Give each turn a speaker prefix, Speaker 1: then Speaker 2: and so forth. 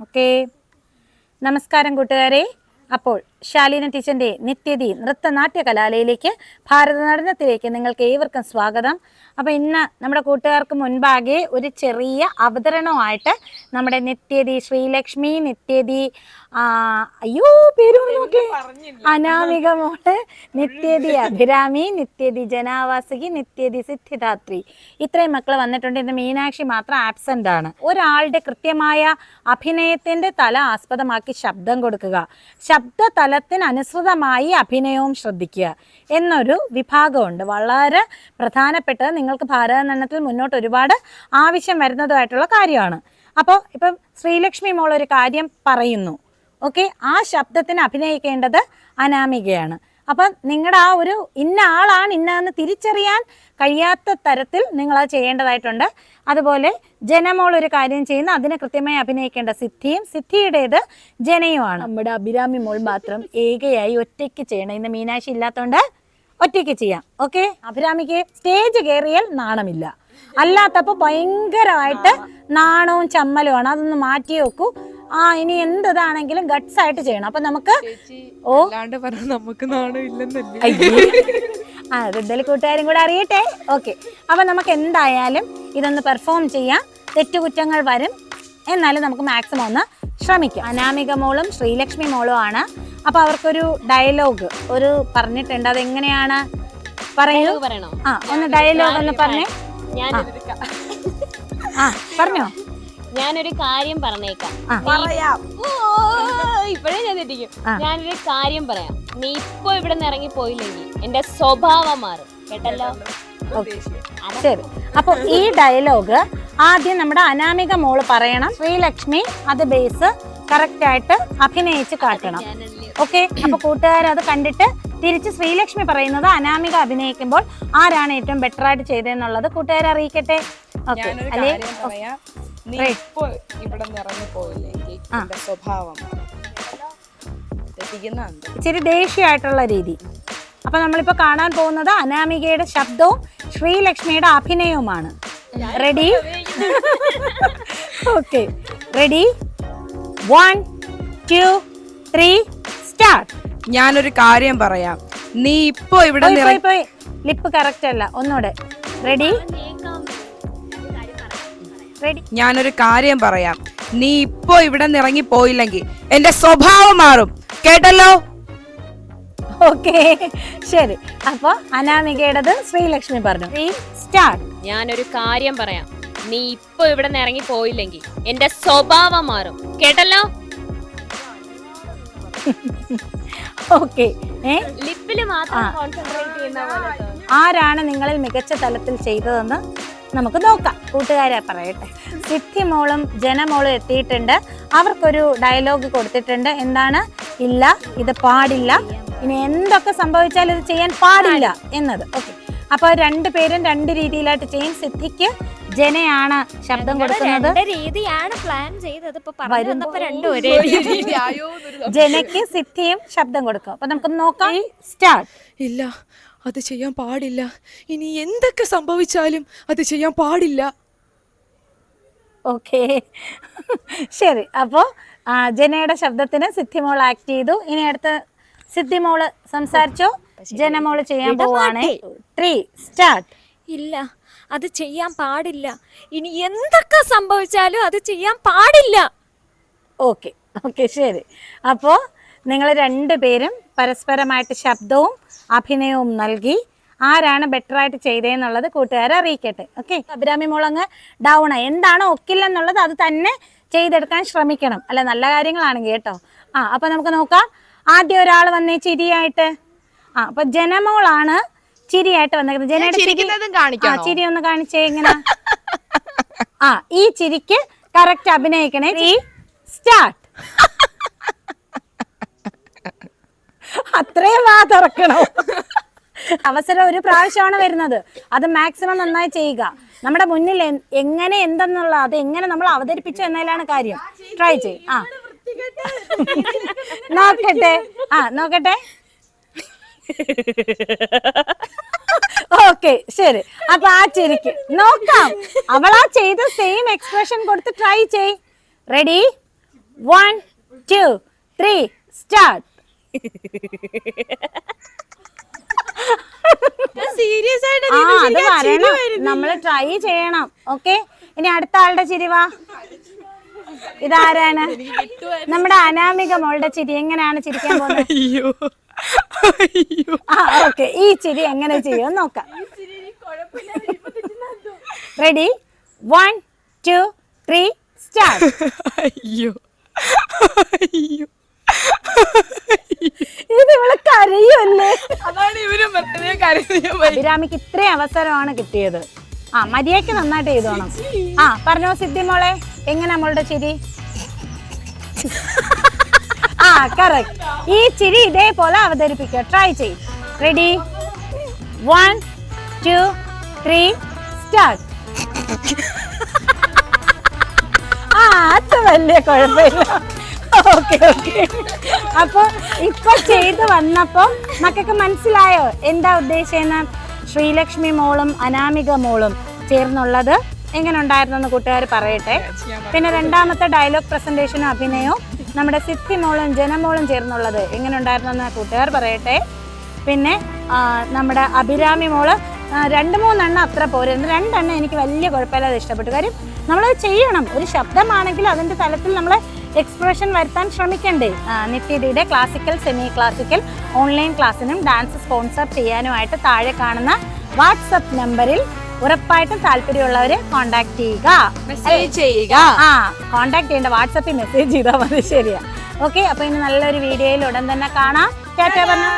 Speaker 1: Okay. നമസ്കാരം കൂട്ടുകാരെ. അപ്പോൾ ശാലീന ടീച്ചറിന്റെ നിത്യതി നൃത്തനാട്യ കലാലയിലേക്ക് ഭാരതനടനത്തിലേക്ക് നിങ്ങൾക്ക് ഏവർക്കും സ്വാഗതം. അപ്പോൾ ഇന്ന് നമ്മുടെ കൂട്ടുകാർക്ക് മുൻപാകെ ഒരു ചെറിയ അവതരണമായിട്ട് നമ്മുടെ നിത്യതി ശ്രീലക്ഷ്മി നിത്യതി ആ, അയ്യോ പേര് നോക്കേ. അനാമിക മോൾ നിത്യതി അഭിരാമി നിത്യതി ജനാവാസികി നിത്യതി സിദ്ധിദാത്രി. ഇത്രയും മക്കൾ വന്നിട്ടുണ്ട്. ഇന്ന് മീനാക്ഷി മാത്രം ആബ്സെന്റ് ആണ്. ഒരാളുടെ കൃത്യമായ അഭിനയത്തിന്റെ തല ആസ്പദമാക്കി ശബ്ദം കൊടുക്കുക. ശബ്ദ തലത്തിന് അനുസൃതമായി അഭിനയവും ശ്രദ്ധിക്കുക എന്നൊരു വിഭാഗമുണ്ട്. വളരെ പ്രധാനപ്പെട്ടത് നിങ്ങൾക്ക് ഭാരതനടനത്തിൽ മുന്നോട്ട് ഒരുപാട് ആവശ്യം വരുന്നതുമായിട്ടുള്ള കാര്യമാണ്. അപ്പോൾ ഇപ്പം ശ്രീലക്ഷ്മി മോൾ ഒരു കാര്യം പറയുന്നു. ഓക്കെ? ആ ശബ്ദത്തിന് അഭിനയിക്കേണ്ടത് അനാമികയാണ്. അപ്പം നിങ്ങളുടെ ആ ഒരു ഇന്ന ആളാണ് ഇന്നതെന്ന് തിരിച്ചറിയാൻ കഴിയാത്ത തരത്തിൽ നിങ്ങൾ അത് ചെയ്യേണ്ടതായിട്ടുണ്ട്. അതുപോലെ ജനമോൾ ഒരു കാര്യം ചെയ്യുന്ന അതിനെ കൃത്യമായി അഭിനയിക്കേണ്ട സിദ്ധിയും സിദ്ധിയുടേത് ജനയുമാണ്. നമ്മുടെ അഭിരാമി മോൾ മാത്രം ഏകയായി ഒറ്റയ്ക്ക് ചെയ്യണം. ഇന്ന് മീനാശി ഇല്ലാത്തതുകൊണ്ട് ഒറ്റയ്ക്ക് ചെയ്യാം. ഓക്കെ? അഭിരാമിക്ക് സ്റ്റേജ് കയറിയാൽ നാണമില്ല. അല്ലാത്തപ്പോൾ ഭയങ്കരമായിട്ട് നാണവും ചമ്മലുമാണ്. അതൊന്ന് മാറ്റി വെക്കൂ ആ ഇനി എന്തതാണെങ്കിലും ഗട്ട്സ് ആയിട്ട് ചെയ്യണം. അപ്പൊ നമുക്ക് ഓ.
Speaker 2: നമുക്ക്.
Speaker 1: ആ അതെന്തായാലും കൂട്ടുകാരും കൂടെ അറിയട്ടെ. ഓക്കെ അപ്പൊ നമുക്ക് എന്തായാലും ഇതൊന്ന് പെർഫോം ചെയ്യാം. തെറ്റുകുറ്റങ്ങൾ വരും. എന്നാലും നമുക്ക് മാക്സിമം ഒന്ന് ശ്രമിക്കാം. അനാമിക മോളും ശ്രീലക്ഷ്മി മോളും ആണ്. അപ്പൊ അവർക്കൊരു ഡയലോഗ് ഒരു പറഞ്ഞിട്ടുണ്ട്. അതെങ്ങനെയാണ്? പറയൂ.
Speaker 3: പറയണോ?
Speaker 1: ആ ഒന്ന് ഡയലോഗ് ഒന്ന് പറഞ്ഞേ.
Speaker 3: ഞാൻ
Speaker 1: ആ പറഞ്ഞോ.
Speaker 3: ഞാനൊരു കാര്യം പറഞ്ഞേക്കാം. ഇപ്പോഴേ ഞാൻ തെറ്റിക്കും. ഞാനൊരു കാര്യം പറയാം. നീ ഇപ്പൊ ഇവിടെ നിന്ന് ഇറങ്ങി പോയില്ലെങ്കിൽ എന്റെ സ്വഭാവം മാറും. കേട്ടല്ലോ?
Speaker 1: ഓക്കെ. ശരി. അപ്പൊ ഈ ഡയലോഗ് ആദ്യം നമ്മുടെ അനാമിക മോൾ പറയണം. ശ്രീലക്ഷ്മി അത് ബേസ് കറക്റ്റ് ആയിട്ട് അഭിനയിച്ച് കാട്ടണം. ഓക്കെ? അപ്പൊ കൂട്ടുകാർ അത് കണ്ടിട്ട് തിരിച്ച് ശ്രീലക്ഷ്മി പറയുന്നത് അനാമിക അഭിനയിക്കുമ്പോൾ ആരാണ് ഏറ്റവും ബെറ്റർ ആയിട്ട് ചെയ്തതെന്നുള്ളത് കൂട്ടുകാരെ അറിയിക്കട്ടെ? ഓക്കെ. അല്ലേ?
Speaker 2: കാര്യം പറയാം. നീ ഇപ്പോ ഇവിടെ
Speaker 1: ആ.
Speaker 2: എന്റെ സ്വഭാവം.
Speaker 1: ഇച്ചിരി ദേഷ്യമായിട്ടുള്ള രീതി. അപ്പൊ നമ്മളിപ്പോ കാണാൻ പോകുന്നത് അനാമികയുടെ ശബ്ദവും ശ്രീലക്ഷ്മിയുടെ അഭിനയവുമാണ്. Ready okay ready one two three start
Speaker 2: ഞാനൊരു കാര്യം പറയാം. നീ ഇപ്പോ ഇവിടെ
Speaker 1: പോയി പോയി
Speaker 2: ഇറങ്ങി
Speaker 1: ലിപ്പ് കറക്റ്റ് അല്ല. ഒന്നുകൂടെ റെഡി
Speaker 2: ഞാനൊരു കാര്യം പറയാം. നീ ഇപ്പോ ഇവിടെ നിന്ന് ഇറങ്ങി പോയില്ലെങ്കിൽ എന്റെ സ്വഭാവം മാറും. കേട്ടല്ലോ?
Speaker 1: ഓക്കെ ശരി. അപ്പൊ അനാമികയുടേത് ശ്രീലക്ഷ്മി പറഞ്ഞു. സ്റ്റാർട്ട്
Speaker 3: ഞാനൊരു കാര്യം പറയാം. നീ ഇപ്പൊ ഇവിടെ നിന്ന് ഇറങ്ങി പോയില്ലെങ്കിൽ എന്റെ സ്വഭാവം മാറും. കേട്ടല്ലോ?
Speaker 1: ഓക്കെ
Speaker 3: ലിപ്പിൽ മാത്രം കോൺസെൻട്രേറ്റ് ചെയ്യുന്ന
Speaker 1: ആരാണ് നിങ്ങളിൽ മികച്ച തലത്തിൽ ചെയ്തതെന്ന് നമുക്ക് നോക്കാം. കൂട്ടുകാരെ പറയട്ടെ. സിദ്ധി മോളും ജനമോളും എത്തിയിട്ടുണ്ട്. അവർക്കൊരു ഡയലോഗ് കൊടുത്തിട്ടുണ്ട്. എന്താണ്? ഇല്ല ഇത് പാടില്ല. ഇനി എന്തൊക്കെ സംഭവിച്ചാലും ഇത് ചെയ്യാൻ പാടില്ല എന്നത്. ഓക്കെ അപ്പൊ രണ്ടുപേരും രണ്ട് രീതിയിലായിട്ട് ചെയ്യും. സിദ്ധിക്ക് ജനയാണ് ശബ്ദം കൊടുക്കുന്നത്.
Speaker 4: രണ്ട് രീതിയാണ് പ്ലാൻ ചെയ്തത്.
Speaker 1: ജനയ്ക്ക് സിദ്ധിയും ശബ്ദം കൊടുക്കും. അപ്പൊ നമുക്ക് നോക്കാം. സ്റ്റാർട്ട്
Speaker 5: ഇല്ല. അത് ചെയ്യാൻ പാടില്ല. ഇനി എന്തൊക്കെ സംഭവിച്ചാലും അത് ചെയ്യാൻ പാടില്ല.
Speaker 1: ഓക്കെ. ശരി. അപ്പോൾ ജനയുടെ ശബ്ദത്തിന് സിദ്ധിമോൾ ആക്ട് ചെയ്തു. ഇനി അടുത്ത സിദ്ധിമോൾ സംസാരിച്ചോ? ജനമോൾ ചെയ്യാൻ പോവാണേ. ത്രീ സ്റ്റാർട്ട്
Speaker 4: ഇല്ല. അത് ചെയ്യാൻ പാടില്ല. ഇനി എന്തൊക്കെ സംഭവിച്ചാലും അത് ചെയ്യാൻ പാടില്ല.
Speaker 1: ഓക്കെ. ഓക്കെ ശരി. അപ്പോൾ നിങ്ങൾ രണ്ടുപേരും പരസ്പരമായിട്ട് ശബ്ദവും അഭിനയവും നൽകി ആരാണ് ബെറ്റർ ആയിട്ട് ചെയ്തതെന്നുള്ളത് കൂട്ടുകാരെ അറിയിക്കട്ടെ ഓക്കെ? അഭിരാമി മോളങ്ങ് ഡൗൺ എന്താണോ ഒക്കില്ലെന്നുള്ളത് അത് തന്നെ ചെയ്തെടുക്കാൻ ശ്രമിക്കണം. അല്ല നല്ല കാര്യങ്ങളാണെങ്കിൽ കേട്ടോ. ആ അപ്പൊ നമുക്ക് നോക്കാം. ആദ്യം ഒരാൾ വന്നേ ചിരിയായിട്ട്. ആ അപ്പൊ ജനമോളാണ് ചിരിയായിട്ട് വന്നേക്കുന്നത്. ജനയുടെ ആ ചിരി ഒന്ന് കാണിച്ചേ ഇങ്ങനെ. ആ ഈ ചിരിക്ക് കറക്റ്റ് അഭിനയിക്കണേ. സ്റ്റാർട്ട് അത്രയും വാ തുറക്കണോ? അവസരം ഒരു പ്രാവശ്യമാണ് വരുന്നത്. അത് മാക്സിമം നന്നായി ചെയ്യുക. നമ്മുടെ മുന്നിൽ എങ്ങനെ എന്തെന്നുള്ള അത് എങ്ങനെ നമ്മൾ അവതരിപ്പിച്ചു എന്നതിലാണ് കാര്യം. ട്രൈ ചെയ് ആ. നോക്കട്ടെ. ആ നോക്കട്ടെ. ഓക്കെ ശരി. അപ്പൊ ആ ചിരിക്ക്. നോക്കാം. അവൾ ആ ചെയ്ത സെയിം എക്സ്പ്രഷൻ കൊടുത്ത് ട്രൈ ചെയ് ready one two three start
Speaker 5: serious ആയിട്ട്
Speaker 1: ആ അത് വരണം നമ്മൾ ട്രൈ ചെയ്യണം. ഓക്കെ ഇനി അടുത്ത ആളുടെ ചിരിവാ ഇതാരാണ്? നമ്മുടെ അനാമിക മോളുടെ ചിരി എങ്ങനെയാണ് ചിരിക്കാൻ പോകുന്നത്?
Speaker 5: അയ്യോ. അയ്യോ.
Speaker 1: ആ ഓക്കെ ഈ ചിരി എങ്ങനെ ചെയ്യും? നോക്കാം. Ready one two three start
Speaker 5: അയ്യോ. അയ്യോ.
Speaker 1: കരയല്ലേ
Speaker 5: അതാണ് ഇവരും
Speaker 1: അഭിരാമിക്ക് ഇത്രയും അവസരമാണ് കിട്ടിയത്. ആ മര്യാദയ്ക്ക് നന്നായിട്ട് ചെയ്തോണം ആ പറഞ്ഞോ സിദ്ധി മോളെ. എങ്ങനെ നമ്മളുടെ ചിരി? ആ കറക്റ്റ് ഈ ചിരി ഇതേപോലെ അവതരിപ്പിക്കുക. ട്രൈ ചെയ് ready one two three start ആ അത് വലിയ കുഴപ്പമില്ല. Okay okay. അപ്പൊ ഇപ്പൊ ചെയ്ത് വന്നപ്പോ മക്കൾക്ക് മനസ്സിലായോ? എന്താ ഉദ്ദേശിച്ചെന്ന് ശ്രീലക്ഷ്മി മോളും അനാമിക മോളും ചേർന്നുള്ളത് എങ്ങനെ ഉണ്ടായിരുന്നു എന്ന് കൂട്ടുകാർ പറയട്ടെ പിന്നെ രണ്ടാമത്തെ ഡയലോഗ് പ്രസന്റേഷനും അഭിനയവും നമ്മുടെ സിദ്ധി മോളും ജനമോളും ചേർന്നുള്ളത് എങ്ങനെ ഉണ്ടായിരുന്നു എന്ന് കൂട്ടുകാർ പറയട്ടെ. പിന്നെ നമ്മുടെ അഭിരാമി മോൾ രണ്ട് മൂന്നെണ്ണം അത്ര പോരുന്നു രണ്ടെണ്ണം എനിക്ക് വലിയ കുഴപ്പമില്ലാതെ ഇഷ്ടപ്പെട്ടു. കാര്യം നമ്മളത് ചെയ്യണം. ഒരു ശബ്ദമാണെങ്കിൽ അതിന്റെ തലത്തിൽ നമ്മൾ എക്സ്പ്രഷൻ വരുത്താൻ ശ്രമിക്കണ്ടേ? നിത്യതയുടെ ക്ലാസിക്കൽ സെമി ക്ലാസിക്കൽ ഓൺലൈൻ ക്ലാസ്സിനും ഡാൻസ് സ്പോൺസർ ചെയ്യാനുമായിട്ട് താഴെ കാണുന്ന വാട്സപ്പ് നമ്പറിൽ ഉറപ്പായിട്ടും താല്പര്യമുള്ളവരെ കോണ്ടാക്ട് ചെയ്യുക.
Speaker 2: മെസ്സേജ് ചെയ്യുക.
Speaker 1: ആ കോണ്ടാക്ട് ചെയ്യേണ്ട വാട്സപ്പിൽ മെസ്സേജ് ചെയ്താൽ മതി. ശരിയാ. ഓക്കെ അപ്പൊ ഇനി നല്ലൊരു വീഡിയോയിൽ ഉടൻ തന്നെ കാണാം. ടാറ്റ പറഞ്ഞു?